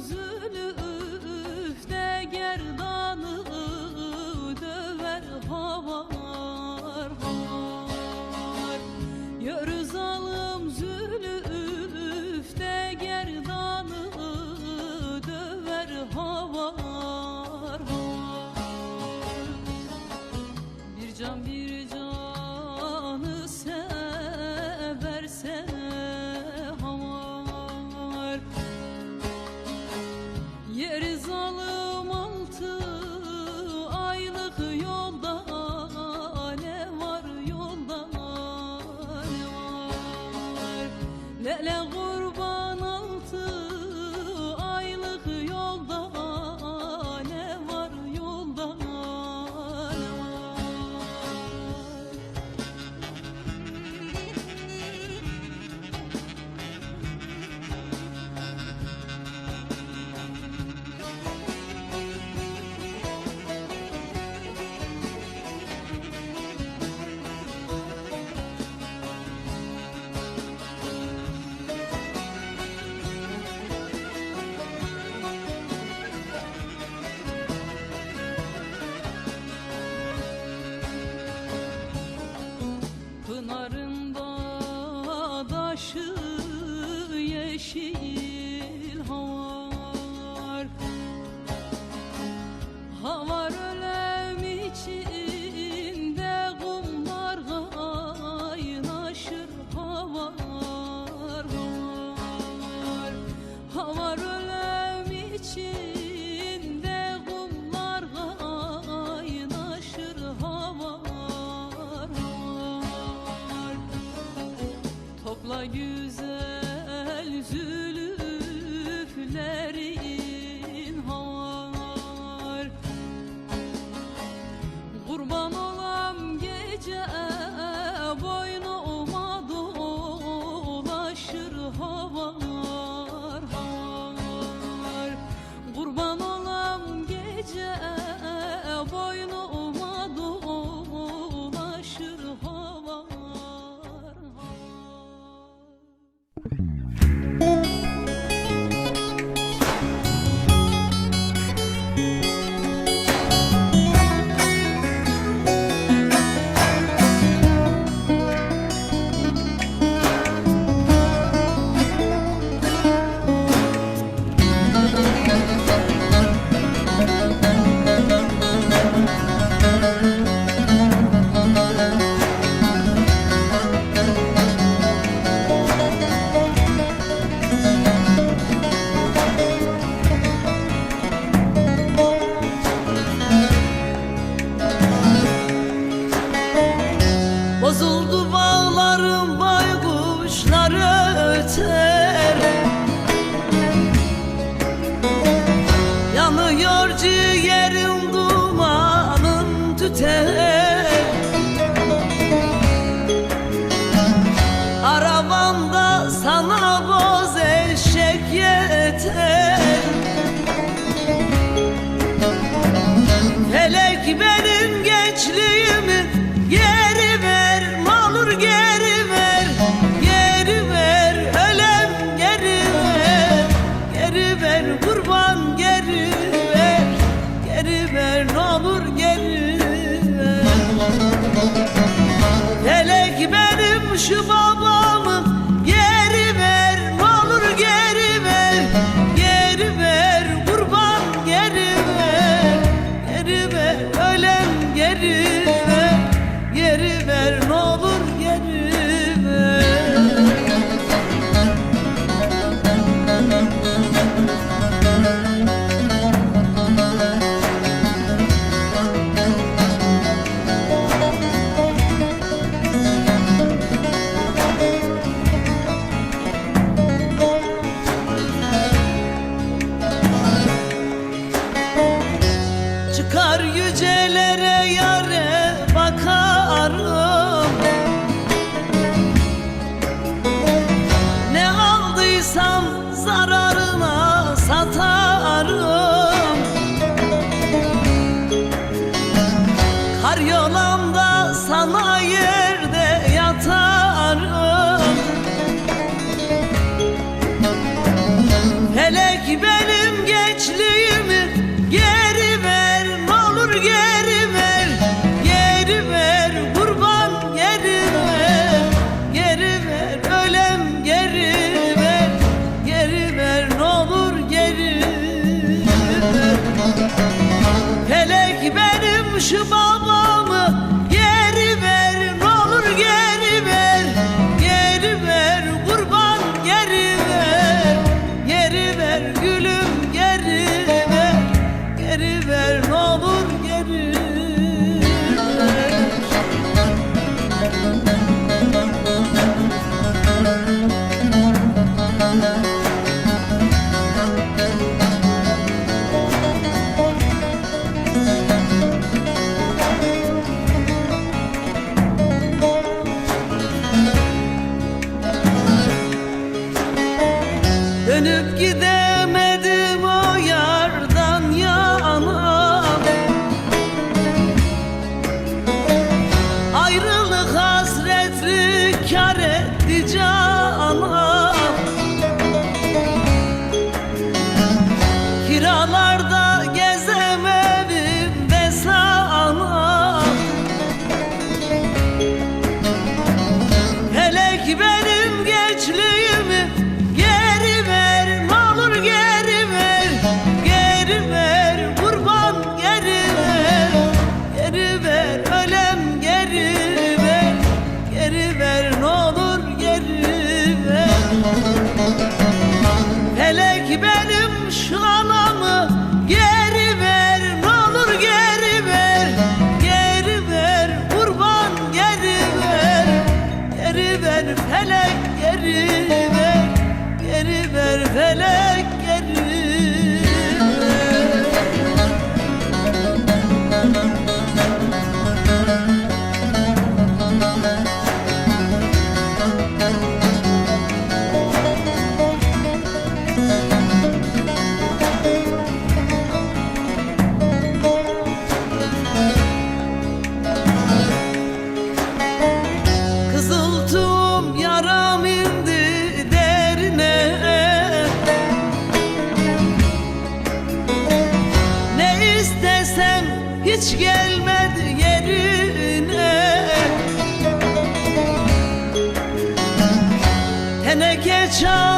Yalnızım Kavar ölüm içinde kumlar kaynaşır havar Topla güzel zülüflerin havar Kurban olam gece boynu olmadı dolaşır havar Şu baba felek 唱。